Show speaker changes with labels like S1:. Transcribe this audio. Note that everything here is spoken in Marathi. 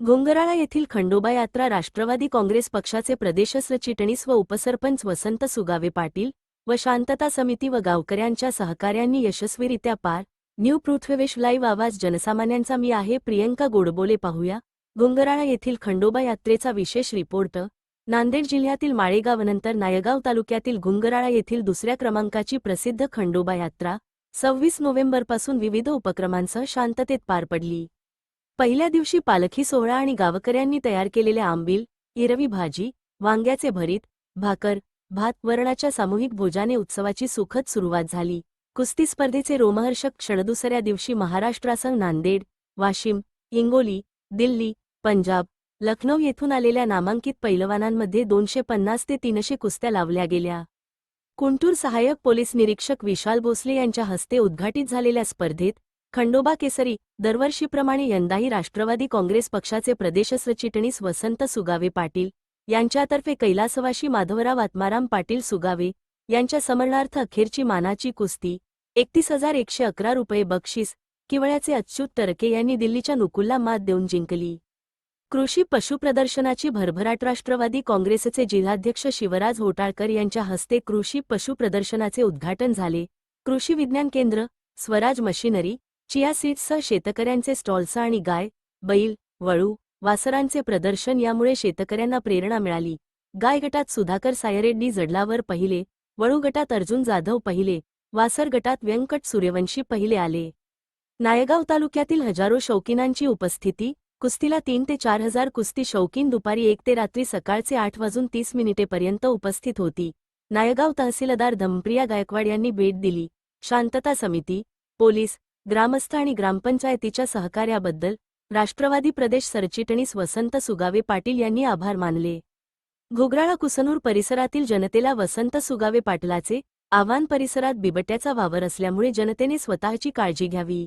S1: घोंगराळा येथील खंडोबा यात्रा राष्ट्रवादी काँग्रेस पक्षाचे प्रदेश सरचिटणीस व उपसरपंच वसंत सुगावे पाटील व शांतता समिती व गावकऱ्यांच्या सहकार्यांनी यशस्वीरित्या पार न्यू पृथ्वीवेश लाईव्ह आवाज जनसामान्यांचा मी आहे प्रियंका गोडबोले पाहूया. घोंगराळा येथील खंडोबा यात्रेचा विशेष रिपोर्ट नांदेड जिल्ह्यातील माळेगावनंतर नायगाव तालुक्यातील घुंगराळा येथील दुसऱ्या क्रमांकाची प्रसिद्ध खंडोबा यात्रा सव्वीस नोव्हेंबरपासून विविध उपक्रमांसह शांततेत पार पडली. पहिल्या दिवशी पालखी सोहळा आणि गावकऱ्यांनी तयार केलेल्या आंबील इरवी भाजी वांग्याचे भरीत भाकर भात वरणाच्या सामूहिक भोजाने उत्सवाची सुखद सुरुवात झाली. कुस्ती स्पर्धेचे रोमहर्षक क्षण दुसऱ्या दिवशी महाराष्ट्रासह नांदेड वाशिम इंगोली दिल्ली पंजाब लखनौ येथून आलेल्या नामांकित पैलवानांमध्ये दोनशे पन्नास ते तीनशे कुस्त्या लावल्या गेल्या. कुंटूर सहाय्यक पोलीस निरीक्षक विशाल भोसले यांच्या हस्ते उद्घाटित झालेल्या स्पर्धेत खंडोबा केसरी दरवर्षीप्रमाणे यंदाही राष्ट्रवादी काँग्रेस पक्षाचे प्रदेश सरचिटणीस वसंत सुगावे पाटील यांच्यातर्फे कैलासवाशी माधवराव आत्माराम पाटील सुगावे यांच्या समरणार्थ अखेरची मानाची कुस्ती एकतीस हजार एकशे अकरा रुपये बक्षीस किवळ्याचे अच्युत टरके यांनी दिल्लीच्या नुकुलला मात देऊन जिंकली. कृषी पशु प्रदर्शनाची भरभराट राष्ट्रवादी काँग्रेसचे जिल्हाध्यक्ष शिवराज होटाळकर यांच्या हस्ते कृषी पशु प्रदर्शनाचे उद्घाटन झाले. कृषी विज्ञान केंद्र स्वराज मशिनरी चिया सीड्ससह शेतकऱ्यांचे स्टॉल्स आणि गाय बैल वळू वासरांचे प्रदर्शन यामुळे शेतकऱ्यांना प्रेरणा मिळाली. गाय गटात सुधाकर सायरेड्डी जडलावर पहिले वळू गटात अर्जुन जाधव पहिले वासर गटात व्यंकट सूर्यवंशी पहिले आले. नायगाव तालुक्यातील हजारो शौकीनांची उपस्थिती कुस्तीला तीन ते चार हजार कुस्ती शौकीन दुपारी एक ते रात्री सकाळचे आठ वाजून तीस मिनिटेपर्यंत उपस्थित होती. नायगाव तहसीलदार धमप्रिया गायकवाड यांनी भेट दिली. शांतता समिती पोलीस ग्रामस्थ आणि ग्रामपंचायतीच्या सहकार्याबद्दल राष्ट्रवादी प्रदेश सरचिटणीस वसंत सुगावे पाटील यांनी आभार मानले. घुगराळा कुसनूर परिसरातील जनतेला वसंत सुगावे पाटलाचे आव्हान परिसरात बिबट्याचा वावर असल्यामुळे जनतेने स्वतःची काळजी घ्यावी.